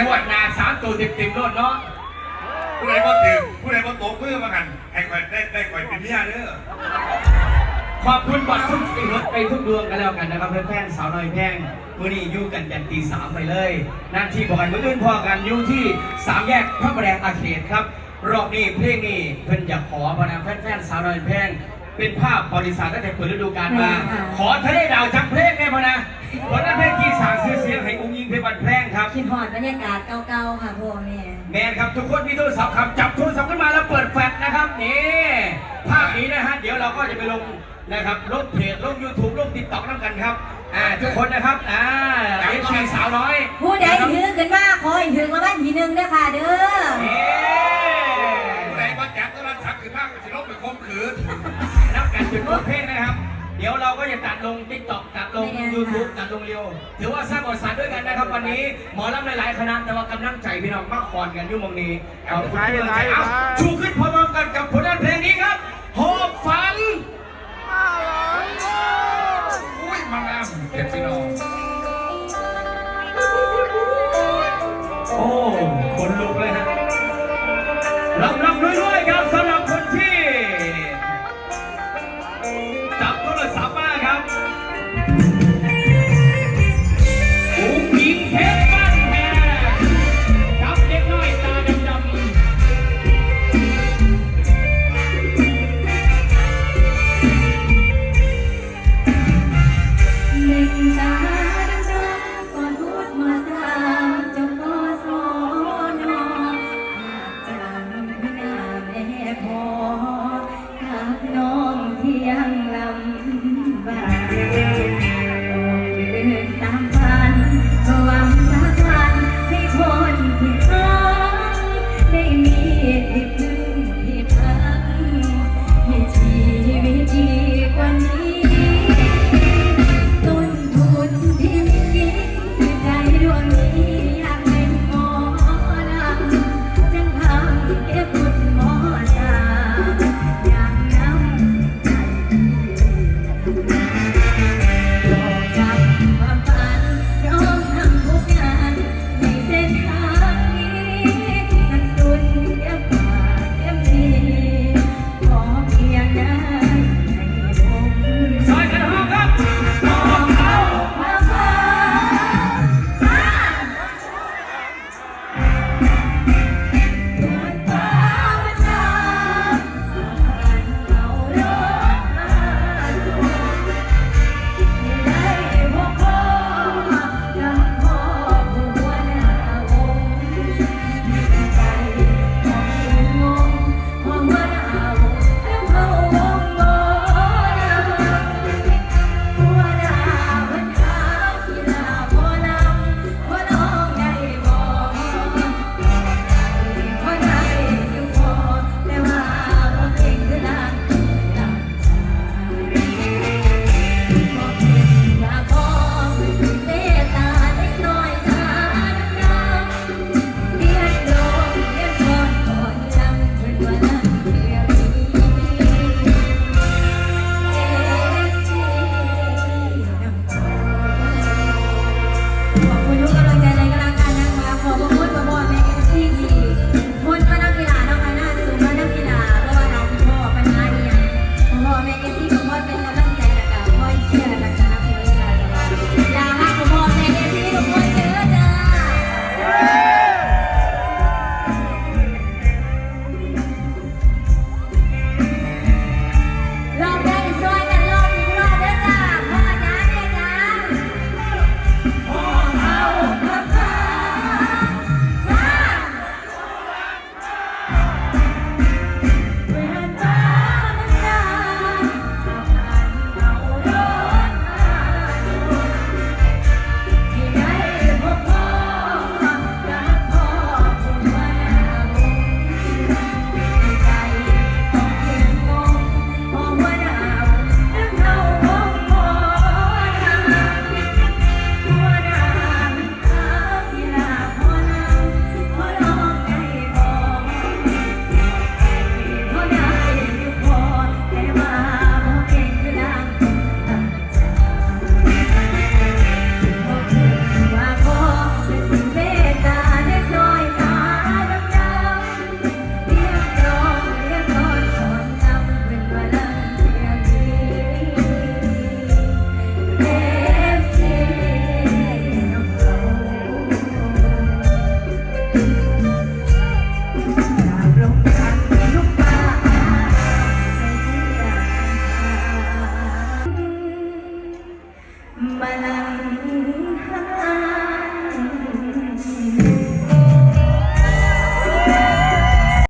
ในวันนาสามตัวเต็มๆโลดเนาะผู้ใดบ่ถึงผู้ใดบ่ตกมือมากันให้ข่อยได้ได้ข่อยเป็นเมียเด้อขอบคุณบัตรทุกติรถไปทุกดวงกันแล้วกันนะครับเพื่อนแฟนสาวน้อยแพงมื่อนี้อยู่กันยันตีสามไปเลยนั่นที่บอกกันเมื่ออื่นพอกันอยู่ที่สามแยกพระประแดงอาเขตครับ รอบนี้เพลงนี้เพิ่นอยากขอพนะแฟนๆสาวน้อยแพงเป็นภาพบริษัทตั้งแต่เปิดฤดูกาลมา ขอทะเลดาวจักเพลงได้พะนะวันนั้นเพลงที่สร้างชื่อเสียงให้องค์ยิงเพชรบันแพงครับ คิดหอดบรรยากาศเก่าๆค่ะพ่อแม่แมนครับทุกคนมีโทรศัพท์ครับจับโทรศัพท์ขึ้นมาแล้วเปิดแฟลชนะครับนี่ภาพนี้นะฮะเดี๋ยวเราก็จะไปลงนะครับลงเพจลง YouTube ลงติ๊กต็อกน้ำกันครับอ่าทุกคนนะครับอ่าเอฟซีสาวน้อยผู้ใดถือขึ้นมาขอ ถือว่าสร้างประวัติศาสตร์ด้วยกันนะครับวันนี้หมอลำหลายๆคณะแต่ว่ากำลังใจพี่น้องมากคอนกันอยุ่งมองนี้ขอบคุณที่กำลังใจเอาชูขึ้นพร้อมๆกันกับผลงานเพลงนี้ครับ